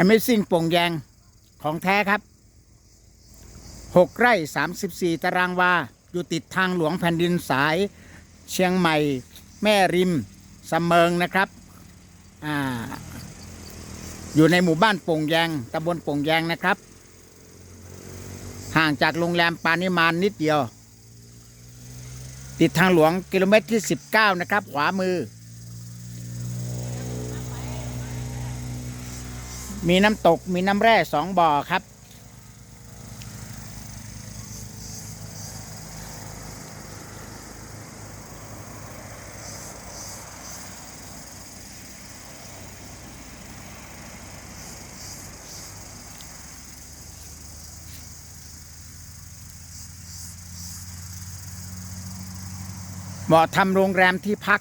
Amazing โป่งแยงของแท้ครับ 6 ไร่ 34 ตารางวา อยู่ติดทางหลวงแผ่นดินสาย เชียงใหม่ แม่ริมสำเมิงนะครับอ่าอยู่ในหมู่บ้านโป่งแยงตำบลโป่งแยงนะครับ ห่างจากโรงแรมปานิมานนิดเดียว ติดทางหลวงกิโลเมตรที่ 19 นะครับ ขวามือ มีน้ำตกมีน้ำแร่สองบ่อครับ เหมาะทำโรงแรมที่พัก